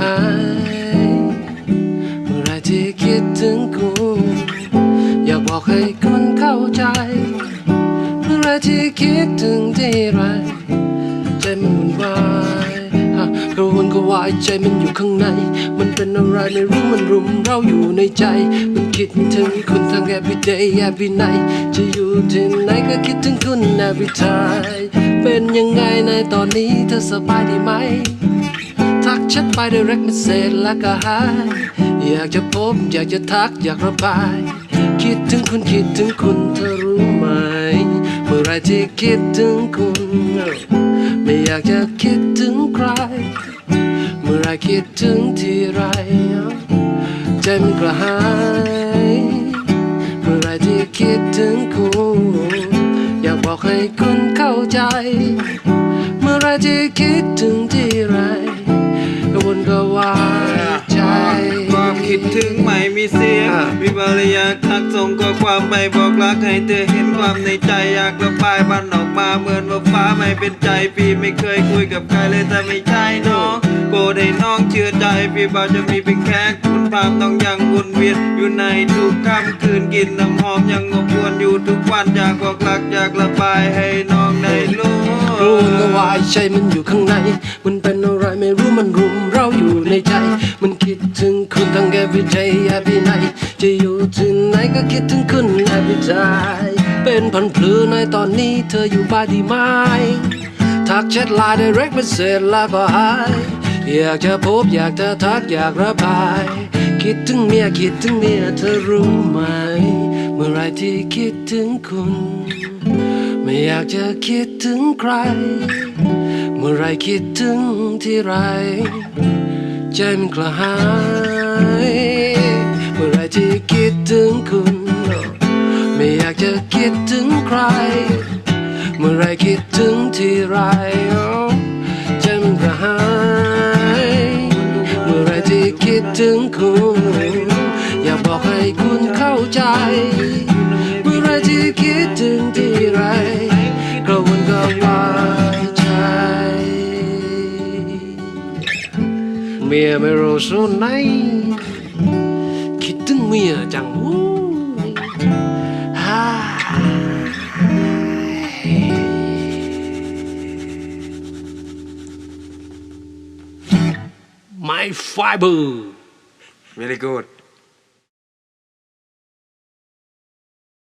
หาย เมื่อไรที่คิดถึงคุณอยากบอกให้คุณเข้าใจ เมื่อไรที่คิดถึงทีไร ใจมันวุ่นวายฮะกระวนกระวายใจมันอยู่ข้างใน มันเป็นอะไรไม่รู้มันรุมเราอยู่ในใจ มันคิดถึงคุณทั้ง every day every night จะอยู่ที่ไหนก็คิดถึงคุณ every time เป็นยังไงในตอนนี้เธอสบายดีไหม ทักแชทไป direct message แล้วก็หาย อยากจะพบอยากจะทักอยากระบาย คิดถึงคุณคิดถึงคุณเธอรู้ไหม เมื่อไรที่คิดถึงคุณ ไม่อยากจะคิดถึงใคร เมื่อไรคิดถึงทีไร ใจมันกระหาย เมื่อไรที่คิดถึงคุณ อยากบอกให้คุณเข้าใจ เมื่อไรที่คิดถึง ถึงไม่มีเสียงอ่ามีภรรยาทักส่งข้อความไปบอกรักให้เธอเห็นความในใจอยากระบายมันออกมาเหมือนว่าฟ้าไม่เป็นใจ พี่ไม่เคยคุยกับใครเลยแต่ไม่ใช่น้องโปรดให้น้องเชื่อใจ พี่บ่าจะมีเป็นแค่คุณภาพต้องยังวนเวียนอยู่ในทุกค่ำคืนกินน้ำหอมยังอบอวนอยู่ทุกวันอยากบอกรักอยากระบายให้น้องได้รู้รู้ก็วายใจมันอยู่ข้างใน มันเป็นอะไรไม่รู้มันรุมเราอยู่ในใจ มันคิดถึงคุณ ทั้ง every day every night จะอยู่ที่ไหนก็คิดถึงคุณ every day เป็นพันพลือในตอนนี้เธออยู่บ้านดีไหมทักแชทไลน์ direct message แล้วก็หายอยากจะพบอยากจะทักอยากระบาย คิดถึงเมียคิดถึงเมียเธอรู้ไหม เมื่อไรที่คิดถึงคุณ ไม่อยากจะคิดถึงใคร เมื่อไรคิดถึงที่ไร ใจมันกระหาย เมื่อไรที่คิดถึงคุณ ไม่อยากจะคิดถึงใคร เมื่อไรคิดถึงที่ไรใจมันกระหาย เมื่อไรที่คิดถึงคุณ อยากบอกให้คุณเข้าใจ เมื่อไรที่คิดถึงที่ไร เมียไม่รู้ส่วนไหน คิดถึงเมียจังวู้ฮ่า My fiber very good